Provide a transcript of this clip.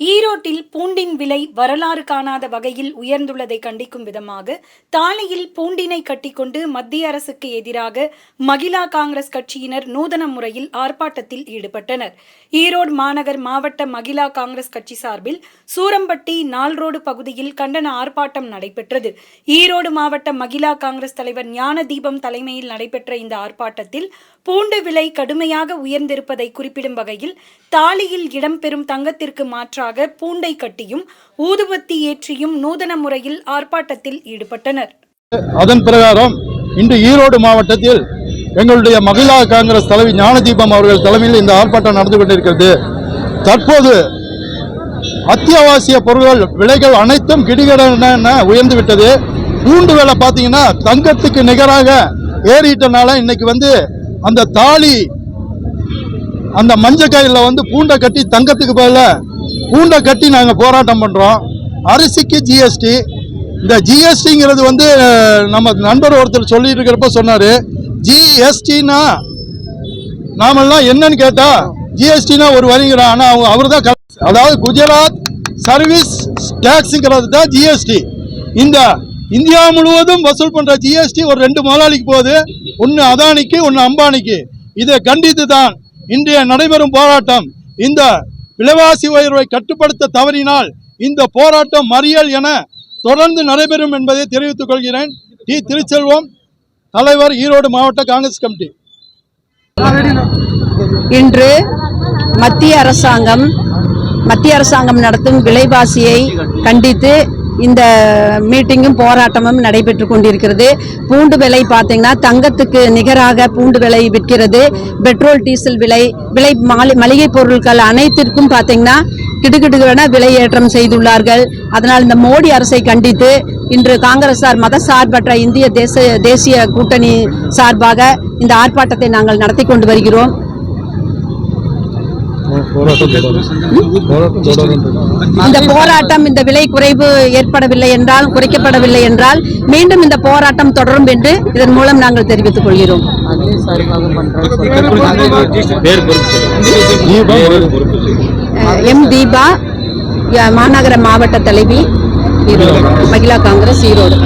ஈரோட்டில் பூண்டின் விலை வரலாறு காணாத வகையில் உயர்ந்துள்ளதை கண்டிக்கும் விதமாக தாலியில் பூண்டினை கட்டிக்கொண்டு மத்திய அரசுக்கு எதிராக மகிழா காங்கிரஸ் கட்சியினர் நூதன முறையில் ஆர்ப்பாட்டத்தில் ஈடுபட்டனர். ஈரோடு மாநகர் மாவட்ட மகிழா காங்கிரஸ் கட்சி சார்பில் சூரம்பட்டி நால்ரோடு பகுதியில் கண்டன ஆர்ப்பாட்டம் நடைபெற்றது. ஈரோடு மாவட்ட மகிழா காங்கிரஸ் தலைவர் ஞான தீபம் தலைமையில் நடைபெற்ற இந்த ஆர்ப்பாட்டத்தில் பூண்டு விலை கடுமையாக உயர்ந்திருப்பதை குறிப்பிடும் வகையில் தாலியில் இடம்பெறும் தங்கத்திற்கு மாற்றாக பூண்டை கட்டியும் ஊதுபத்தி ஏற்றியும் நூதன முறையில் ஆர்ப்பாட்டத்தில் ஈடுபட்டனர். அதன் பிரகாரம் இன்று ஈரோடு மாவட்டத்தில் எங்களுடைய மகிழா காங்கிரஸ் தலைவி ஞானதீபம் அவர்கள் தலைமையில் இந்த ஆர்ப்பாட்டம் நடந்து கொண்டிருக்கிறது. தற்போது அத்தியாவசிய பொருட்கள் விலைகள் அனைத்தும் கிடிகடன உயர்ந்து விட்டது. பூண்டு வேலை பார்த்தீங்கன்னா தங்கத்துக்கு நிகராக ஏறிட்டனால இன்னைக்கு வந்து அந்த தாலி அந்த மஞ்சக்காயில வந்து பூண்டை கட்டி தங்கத்துக்கு பதில கூண்டை கட்டி நாங்கள் போராட்டம் பண்ணுறோம் அரிசிக்கு ஜிஎஸ்டி இந்த ஜிஎஸ்டிங்கிறது வந்து நம்ம நண்பர் ஒருத்தர் சொல்லிட்டு இருக்கிறப்ப சொன்னார். ஜிஎஸ்டினா நாமெல்லாம் என்னன்னு கேட்டா ஜிஎஸ்டினா ஒரு வரிங்கிறான் ஆனால் அவங்க அவர் தான் அதாவது குஜராத் சர்வீஸ் டேக்ஸுங்கிறது தான் ஜிஎஸ்டி இந்த இந்தியா முழுவதும் வசூல் பண்ற ஜிஎஸ்டி ஒரு ரெண்டு முதலாளிக்கு போகுது. ஒன்று அதானிக்கு ஒன்று அம்பானிக்கு. இதை கண்டித்து தான் இன்றைய நடைபெறும் போராட்டம். இந்த விலைவாசி உயர்வை கட்டுப்படுத்த தவறினால் இந்த போராட்டம் மறியல் என தொடர்ந்து நடைபெறும் என்பதை தெரிவித்துக் கொள்கிறேன். டி. திருச்செல்வம் தலைவர் ஈரோடு மாவட்ட காங்கிரஸ் கமிட்டி. இன்று மத்திய அரசாங்கம் மத்திய அரசாங்கம் நடத்தும் விலைவாசியை கண்டித்து இந்த மீட்டிங்கும் போராட்டமும் நடைபெற்று கொண்டிருக்கிறது. பூண்டு விலை பார்த்தீங்கன்னா தங்கத்துக்கு நிகராக பூண்டு விலை விற்கிறது. பெட்ரோல் டீசல் விலை விலை மாலி மளிகை பொருட்கள் அனைத்திற்கும் பார்த்தீங்கன்னா கிடுகிடுவென விலை ஏற்றம் செய்துள்ளார்கள். அதனால் இந்த மோடி அரசை கண்டித்து இன்று காங்கிரசார் மத சார்பற்ற இந்திய தேச தேசிய கூட்டணி சார்பாக இந்த ஆர்ப்பாட்டத்தை நாங்கள் நடத்தி கொண்டு வருகிறோம். இந்த போராட்டம் இந்த விலை குறைவு ஏற்படவில்லை என்றால் குறைக்கப்படவில்லை என்றால் மீண்டும் இந்த போராட்டம் தொடரும் என்று இதன் மூலம் நாங்கள் தெரிவித்துக் கொள்கிறோம். எம் தீபா மாநகர மாவட்ட தலைவி ஈரோடு மகிழா காங்கிரஸ் ஈரோடு.